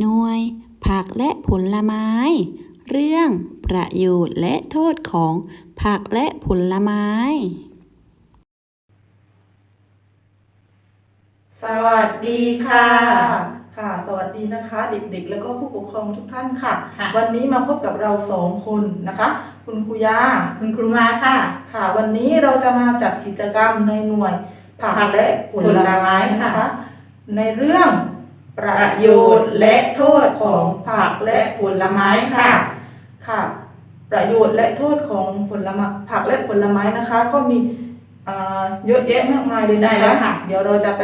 หน่วย ผักและผลไม้ เรื่องประโยชน์และโทษของผักและผลไม้ สวัสดีค่ะ ค่ะ สวัสดีนะคะ เด็กๆ แล้วก็ผู้ปกครองทุกท่านค่ะ ค่ะ วันนี้มาพบกับเราสองคนนะคะ คุณครูยา คุณครูมาค่ะ ค่ะ วันนี้เราจะมาจัดกิจกรรมในหน่วยผักผักและผลไม้ผลไม้นะค่ะคะ ในเรื่อง ประประโยโยชชน์น์และและโทโทษษขขอองงผักและผลไม้ค่ะ ค่ะ ประโยชน์และโทษของผลไม้ผักและผลไม้นะคะ ก็มีเอ่อเยอะแยะมากมายเลยใช่นะแล้คะวค่ะเดี๋ยวเราจะไป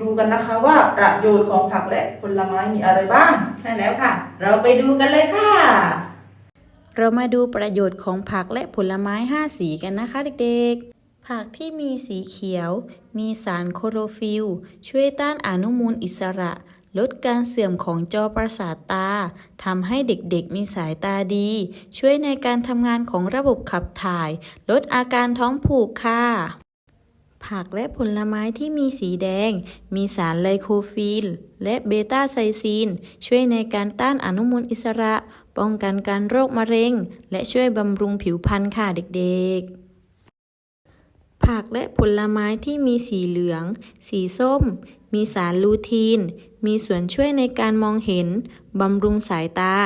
ดูกันนะคะว่าประโยชน์ของผักและผลไม้มีอะไรบ้าง ใช่แล้วค่ะ เราไปดูกันเลยค่ะ เรามาดูประโยชน์ของผักและผลไม้ 5 สีกันนะคะเด็กๆ ผักที่มีสีเขียว มีสารโคโรฟิลช่วยต้านอนุมูลอิสระ ลดการเสื่อมของจอประสาทตาทำให้เด็กๆมีสายตาดี ช่วยในการทำงานของระบบขับถ่าย ลดอาการท้องผูกค่ะผักและผลไม้ที่มีสีแดง มีสารไลโคฟิลและเบต้าไซซีน ช่วยในการต้านอนุมูลอิสระ ป้องกันการโรคมะเร็ง และช่วยบำรุงผิวพรรณค่ะเด็กๆ ผักและผลไม้ที่มีสีเหลือง สีส้ม มีสารลูทีน มีส่วนช่วยในการมองเห็น บำรุงสายตา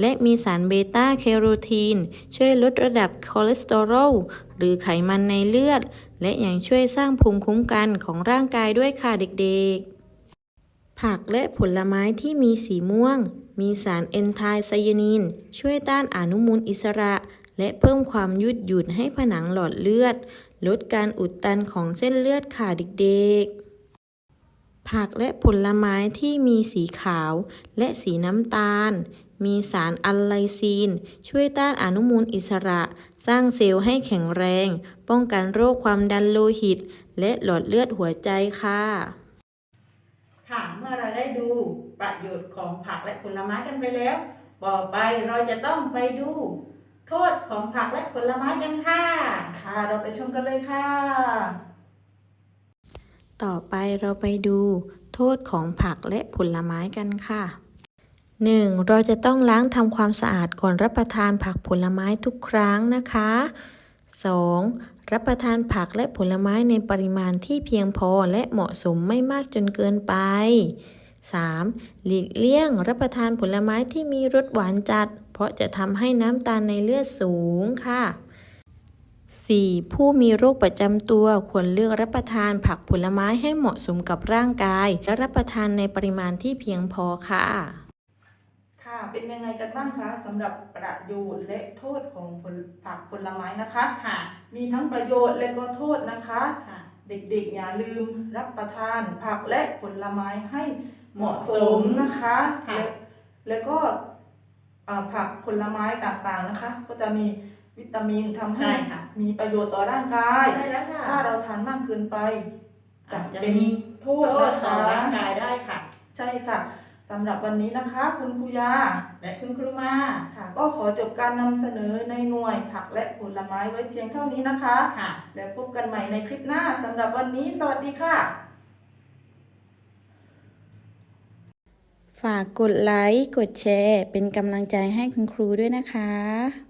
และมีสารเบต้าแคโรทีน ช่วยลดระดับคอเลสเตอรอลหรือไขมันในเลือด และยังช่วยสร้างภูมิคุ้มกันของร่างกายด้วยค่ะเด็กๆ ผักและผลไม้ที่มีสีม่วง มีสารเอนไทไซยานิน ช่วยต้านอนุมูลอิสระ และเพิ่มความยืดหยุ่นให้ผนังหลอดเลือด ลดการอุดตันของเส้นเลือดค่ะเด็กๆ ผักและผลไม้ที่มีสีขาวและสีน้ำตาล มีสารอัลไลซีน ช่วยต้านอนุมูลอิสระ สร้างเซลล์ให้แข็งแรง ป้องกันโรคความดันโลหิต และหลอดเลือดหัวใจค่ะค่ะเมื่อเราได้ดูประโยชน์ของผักและผลไม้กันไปแล้ว ต่อไปเราจะต้องไปดู โทษของผักและผลไม้กันค่ะ ค่ะ เราไปชมกันเลยค่ะ ต่อไปเราไปดู โทษของผักและผลไม้กันค่ะ 1. เราจะต้องล้างทำความสะอาดก่อนรับประทานผักผลไม้ทุกครั้งนะคะ 2. รับประทานผักและผลไม้ในปริมาณที่เพียงพอและเหมาะสมไม่มากจนเกินไป 3. หลีกเลี่ยงรับประทานผลไม้ที่มีรสหวานจัด เพราะจะทำให้น้ำตาลในเลือดสูงค่ะ 4. ผู้มีโรคประจำตัวควรเลือกรับประทานผักผลไม้ให้เหมาะสมกับร่างกาย และรับประทานในปริมาณที่เพียงพอค่ะ ค่ะเป็นยังไงกันบ้างคะสำหรับประโยชน์และโทษของผลผักผลไม้นะคะค่ะ มีทั้งประโยชน์และก็โทษนะคะค่ะ เด็กๆอย่าลืมรับประทานผักและผลไม้ให้เหมาะสมนะคะ ค่ะ และแล้วก็อ่า ผักผลไม้ต่างๆนะคะ ก็จะมีวิตามินทำให้ใช่ค่ะมีประโยชน์ต่อร่างกายใช่แล้วค่ะถ้าเราทานมากเกินไปจะอาจจะเป็นมีโทโทษษนะต่อคะร่างกายได้ค่ะ ใช่ค่ะสำหรับวันนี้นะคะ คุณครูยา และคุณครูมาค่ะ ก็ขอจบการนำเสนอในหน่วยผักและผลไม้ไว้เพียงเท่านี้นะคะค่ะแล้วพบกันใหม่ในคลิปหน้าสำหรับวันนี้ สวัสดีค่ะ ฝากกดไลค์ กดแชร์ เป็นกำลังใจให้คุณครูด้วยนะคะ